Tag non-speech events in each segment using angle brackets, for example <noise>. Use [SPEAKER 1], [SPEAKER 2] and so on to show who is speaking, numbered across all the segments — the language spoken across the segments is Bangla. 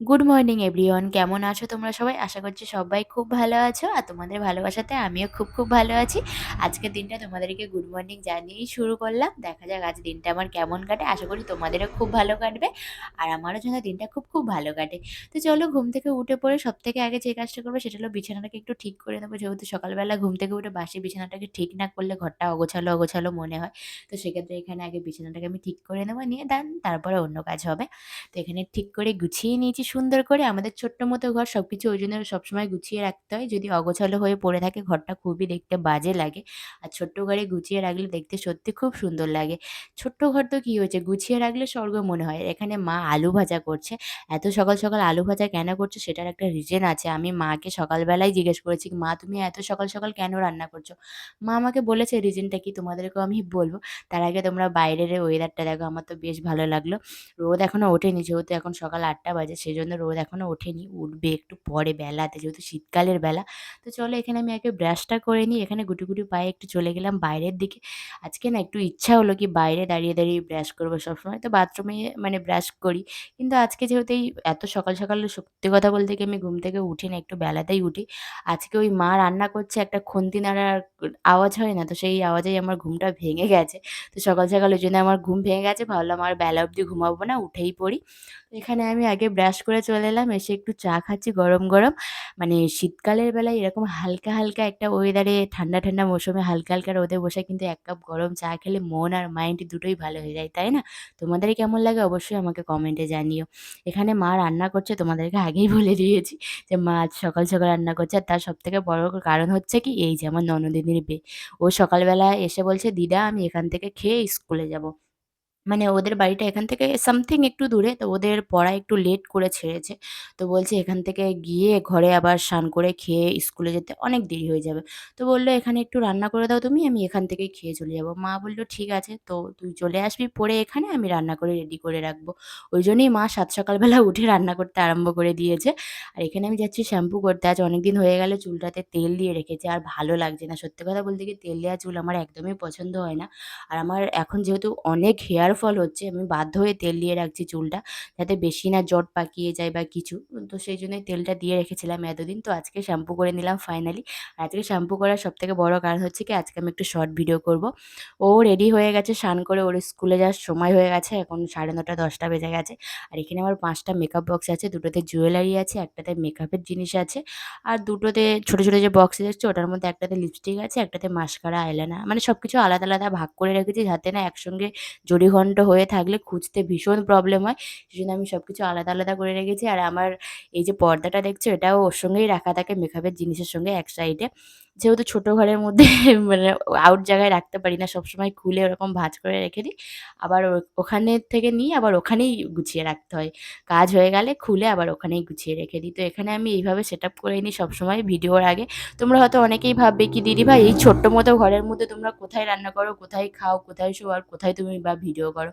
[SPEAKER 1] গুড মর্নিং এভরিওয়ান কেমন আছো তোমরা সবাই? আশা করছি সবাই খুব ভালো আছো আর তোমাদের ভালোবাসাতে আমিও খুব খুব ভালো আছি। আজকের দিনটা তোমাদেরকে গুড মর্নিং জানিয়েই শুরু করলাম। দেখা যাক আজ দিনটা আমার কেমন কাটে। আশা করি তোমাদেরও খুব ভালো কাটবে আর আমারও যেন দিনটা খুব খুব ভালো কাটে। তো চলো ঘুম থেকে উঠে পড়ে সব থেকে আগে যে কাজটা করব সেটা হলো বিছানাটাকে একটু ঠিক করে নেব। যেহেতু সকালবেলা ঘুম থেকে উঠে বাসি বিছানাটাকে ঠিক না করলে ঘরটা অগোছালো অগোছালো মনে হয়। তো সেক্ষেত্রে এখানে আগে বিছানাটাকে আমি ঠিক করে নেব, নিয়ে দেন তারপরে অন্য কাজ হবে। তো এখানে ঠিক করে গুছিয়ে নিয়েছি সুন্দর করে আমাদের ছোট্ট মতো ঘর সব কিছু ওই জন্য সবসময় গুছিয়ে রাখতে হয়। যদি অগোছালো হয়ে পড়ে থাকে, ঘরটা খুবই দেখতে বাজে লাগে। আর ছোট্ট ঘরে গুছিয়ে রাখলে দেখতে সত্যি খুব সুন্দর লাগে। ছোট্ট ঘর তো কী হয়েছে? গুছিয়ে রাখলে স্বর্গ মনে হয়। এখানে মা আলু ভাজা করছে। এত সকাল সকাল আলু ভাজা কেন করছ সেটার একটা রিজন আছে। আমি মাকে সকালবেলায় জিজ্ঞেস করেছি, মা, তুমি এত সকাল সকাল কেন রান্না করছ? মা আমাকে বলেছে রিজনটা কি তোমাদেরকেও আমি বলব। তার আগে তোমরা বাইরের ওয়েদারটা দেখো। আমার তো বেশ ভালো লাগল। রোদ এখনও ওঠেনি, যেহেতু এখন সকাল আটটা বাজে, সেই জন্য রোদ এখনও ওঠেনি, উঠবে একটু পরে বেলাতে, যেহেতু শীতকালের বেলা। তো চলো এখানে আমি আগে ব্রাশটা করে নিই, এখানে গুটি গুটি পায়ে একটু চলে গেলাম বাইরের দিকে। আজকে না একটু ইচ্ছা হলো কি বাইরে দাঁড়িয়ে দাঁড়িয়ে ব্রাশ করব সবসময়। তো বাথরুমে মানে ব্রাশ করি। কিন্তু আজকে যেহেতু এই এত সকাল সকাল সত্যি কথা বলতে কি আমি ঘুম থেকে উঠি না, একটু বেলাতেই উঠি। আজকে ওই মা রান্না করছে, একটা খুন্তি নাড়ার আওয়াজ হয় না, তো সেই আওয়াজেই আমার ঘুমটা ভেঙে গেছে। তো সকাল সকাল ওই জন্য আমার ঘুম ভেঙে গেছে, ভাবলাম আর বেলা অবধি ঘুমাবো না, উঠেই পড়ি। এখানে আমি আগে ব্রাশ করে চলে এলাম, এসে একটু চা খাচ্ছি গরম গরম। মানে শীতকালের বেলায় এরকম হালকা হালকা একটা ওয়েদারে ঠান্ডা ঠান্ডা মৌসুমে হালকা হালকা রোদে বসে কিন্তু এক কাপ গরম চা খেলে মন আর মাইন্ড দুটোই ভালো হয়ে যায়, তাই না? তোমাদের কেমন লাগে অবশ্যই আমাকে কমেন্টে জানিও। এখানে মা রান্না করছে, তোমাদেরকে আগেই <laughs> বলে দিয়েছি যে মা আজ সকাল সকাল রান্না করছে। আর তার সবথেকে বড় কারণ হচ্ছে কি, এই যে আমার ননদিনীর বে ও সকালবেলা এসে বলছে, দিদা, আমি এখান থেকে খেয়ে স্কুলে যাব। মানে ওদের বাড়িটা এখান থেকে সামথিং একটু দূরে, তো ওদের পড়া একটু লেট করে ছেড়েছে। তো বলছে এখান থেকে গিয়ে ঘরে আবার স্নান করে খেয়ে স্কুলে যেতে অনেক দেরি হয়ে যাবে। তো বলল, এখানে একটু রান্না করে দাও তুমি, আমি এখান থেকেই খেয়ে চলে যাব। মা বলল, ঠিক আছে, তো তুই চলে আসবি পরে এখানে আমি রান্না করে রেডি করে রাখব। ওই জন্যই মা সাত সকালবেলা <laughs> উঠে রান্না করতে আরম্ভ করে দিয়েছে। আর এখানে আমি যাচ্ছি শ্যাম্পু করতে। আজ অনেক দিন হয়ে গেলে চুলটাতে তেল দিয়ে রেখেছে, আর ভালো লাগছে না। সত্যি কথা বলতে কি, তেল দেওয়া চুল আমার একদমই পছন্দ হয় না। আর আমার এখন যেহেতু অনেক হেয়ার ফল হচ্ছে, আমি বাধ্য হয়ে তেল দিয়ে রাখছি চুলটা যাতে বেশি না জট পাকিয়ে যায় বা কিছু। তো সেই জন্যই তেলটা দিয়ে রেখেছিলাম এতদিন। তো আজকে শ্যাম্পু করে নিলাম ফাইনালি আজকে শ্যাম্পু করার সবথেকে বড় কারণ হচ্ছে কি, আজকে আমি একটু শর্ট ভিডিও করব। ও রেডি হয়ে গেছে, স্নান করে ওর স্কুলে যাওয়ার সময় হয়ে গেছে, এখন সাড়ে নটা, দশটা বেজে গেছে। আর এখানে আমার পাঁচটা মেকআপ বক্স আছে, দুটোতে জুয়েলারি আছে, একটাতে মেকআপের জিনিস আছে। আর দুটোতে ছোটো ছোটো যে বক্স দেখছ ওটার মধ্যে একটাতে লিপস্টিক আছে, একটাতে মাস্কারা আইলাইনার মানে সব কিছু আলাদা আলাদা ভাগ করে রেখেছি যাতে না একসঙ্গে জড়িঘণ্ট হয়ে থাকলে খুঁজতে ভীষণ প্রবলেম হয়। সেজন্য আমি সব কিছু আলাদা আলাদা করে রেখেছি। আর আমার এই যে পর্দাটা দেখছ, এটাও ওর সঙ্গেই রাখা থাকে মেকআপের জিনিসের সঙ্গে এক সাইডে যেহেতু ছোটো ঘরের মধ্যে <laughs> মানে আউট জায়গায় রাখতে পারি না, সবসময় খুলে ওরকম ভাঁজ করে রেখে দিই। আবার ওখানে থেকে নিয়ে আবার ওখানেই গুছিয়ে রাখতে হয়। কাজ হয়ে গেলে খুলে আবার ওখানেই গুছিয়ে রেখে দিই। তো এখানে আমি এইভাবে সেট আপ করে নিই সবসময় ভিডিওর আগে। তোমরা হয়তো অনেকেই ভাববে কি দিদি ভাই এই ছোট্ট মতো ঘরের মধ্যে তোমরা কোথায় রান্না করো, কোথায় খাও, কোথায় শো আর কোথায় তুমি বা ভিডিও করো?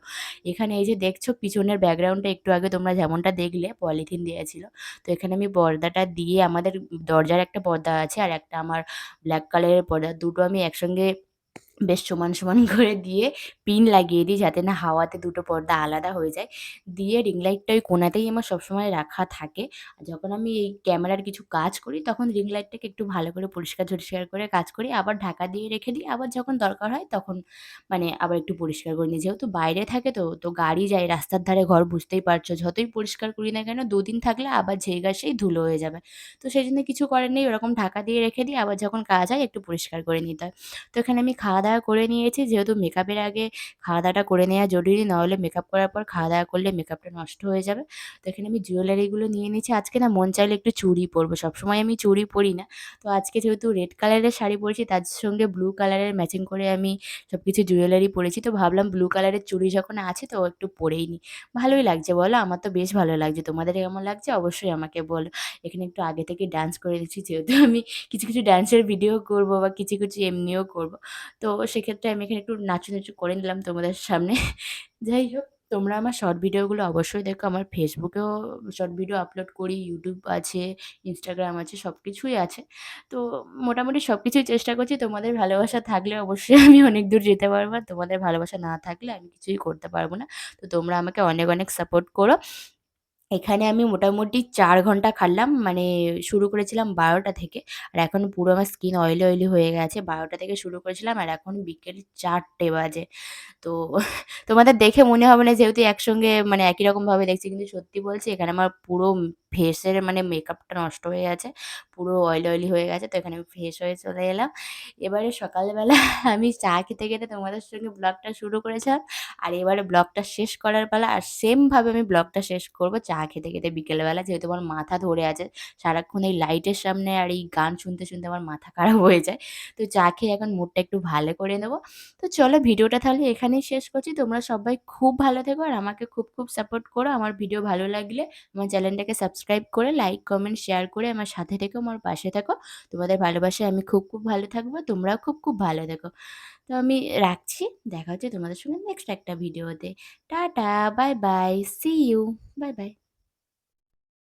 [SPEAKER 1] এখানে এই যে দেখছ, পিছনের ব্যাকগ্রাউন্ডটা একটু আগে তোমরা যেমনটা দেখলে পলিথিন দেওয়া ছিল। তো এখানে আমি পর্দাটা দিয়ে আমাদের দরজার একটা পর্দা আছে, আর একটা আমার ব্ল্যাক কালারের পর্দা দুটো আমি একসঙ্গে বেশ সমান সমান <laughs> করে দিয়ে পিন লাগিয়ে দিই যাতে না হাওয়াতে দুটো পর্দা আলাদা হয়ে যায়। দিয়ে রিং লাইটটা ওই কোনাতেই আমার সবসময় রাখা থাকে। যখন আমি এই ক্যামেরার কিছু কাজ করি, তখন রিং লাইটটাকে একটু ভালো করে পরিষ্কার ঝরিষ্কার করে কাজ করি। আবার ঢাকা দিয়ে রেখে দিই। আবার যখন দরকার হয়, তখন মানে আবার একটু পরিষ্কার করে নিই। যেহেতু বাইরে থাকে তো তো গাড়ি যায়, রাস্তার ধারে ঘর, বুঝতেই পারছ। যতই পরিষ্কার করি না কেন, দুদিন থাকলে আবার যেই গা সেই ধুলো হয়ে যাবে। তো সেই জন্য কিছু করার নেই। ওরকম ঢাকা দিয়ে রেখে দিই। আবার যখন কাজ হয়, একটু পরিষ্কার করে নিতে হয়। তো এখানে আমি খাওয়া দাওয়া করে নিয়েছি। যেহেতু মেকআপের আগে খাওয়া দাওয়াটা করে নেওয়া জরুরি, নাহলে মেকআপ করার পর খাওয়া দাওয়া করলে মেকআপটা নষ্ট হয়ে যাবে। তো এখানে আমি জুয়েলারিগুলো নিয়ে নিয়েছি। আজকে না মন চাইলে একটু চুড়ি পরবো। সবসময় আমি চুড়ি পরি না। তো আজকে যেহেতু রেড কালারের শাড়ি পরেছি, তার সঙ্গে ব্লু কালারের ম্যাচিং করে আমি সব কিছু জুয়েলারি পরেছি। তো ভাবলাম ব্লু কালারের চুড়ি যখন আছে, তো একটু পরেই নি। ভালোই লাগছে, বলো? আমার তো বেশ ভালো লাগছে। তোমাদের কেমন লাগছে? অবশ্যই আমাকে বলো। এখানে একটু আগে থেকে ডান্স করে দিচ্ছি, যেহেতু আমি কিছু কিছু ডান্সের ভিডিও করব বা কিছু কিছু এমনিও করব। তো সেক্ষেত্রে আমি এখানে একটু নাচু-নাচু করে নিলাম তোমাদের সামনে। <laughs> যাই হোক, তোমরা আমার শর্ট ভিডিওগুলো অবশ্যই দেখো। আমার ফেসবুকেও শর্ট ভিডিও আপলোড করি ইউটিউব আছে ইনস্টাগ্রাম আছে সব কিছুই আছে। তো মোটামুটি সব কিছুই চেষ্টা করছি। তোমাদের ভালোবাসা থাকলে অবশ্যই আমি অনেক দূর যেতে পারব। তোমাদের ভালোবাসা না থাকলে আমি কিছুই করতে পারব না। তো তোমরা আমাকে অনেক অনেক সাপোর্ট করো। এখানে আমি মোটামুটি চার ঘণ্টা খাটলাম। মানে শুরু করেছিলাম ১২টা থেকে। আর এখন পুরো আমার স্কিন অয়েলি, অয়েলি হয়ে গেছে। ১২টা থেকে শুরু করেছিলাম আর এখন বিকেল চারটে বাজে। তো তোমাদের দেখে মনে হবে না যেহেতু একসঙ্গে মানে একই রকমভাবে দেখছি। কিন্তু সত্যি বলছি এখানে আমার পুরো ফেসের মানে মেকআপটা নষ্ট হয়ে গেছে। পুরো অয়েলি, অয়েলি হয়ে গেছে। তো এখানে আমি ফ্রেশ হয়ে চলে এলাম। এবারে সকালবেলা <laughs> আমি চা খেতে, খেতে তোমাদের সঙ্গে ব্লগটা শুরু করেছিলাম। আর এবারে ব্লগটা শেষ করার পালা। আর সেমভাবে আমি ব্লগটা শেষ করব চা খেতে, খেতে বিকেলবেলা। যেহেতু আমার মাথা ধরে আছে। সারাক্ষণ এই লাইটের সামনে আর এই গান শুনতে, শুনতে আমার মাথা খারাপ হয়ে যায়। তো চা খেয়ে এখন মুডটা একটু ভালো করে নেব। তো চলো ভিডিওটা তাহলে এখানেই শেষ করছি। তোমরা সবাই খুব ভালো থেকো আর আমাকে খুব, খুব সাপোর্ট করো। আমার ভিডিও ভালো লাগলে আমার চ্যানেলটাকে সাবস্ক্রাইব করে লাইক, কমেন্ট, শেয়ার করে আমার সাথে থেকো, আমার পাশে থাকো তোমাদের ভালোবাসায় আমি খুব, খুব ভালো থাকব। তোমরাও খুব, খুব ভালো থেকো। তো আমি রাখছি। দেখা হচ্ছে তোমাদের সঙ্গে নেক্সট একটা ভিডিওতে। Tata, bye, bye. See you. Bye, bye.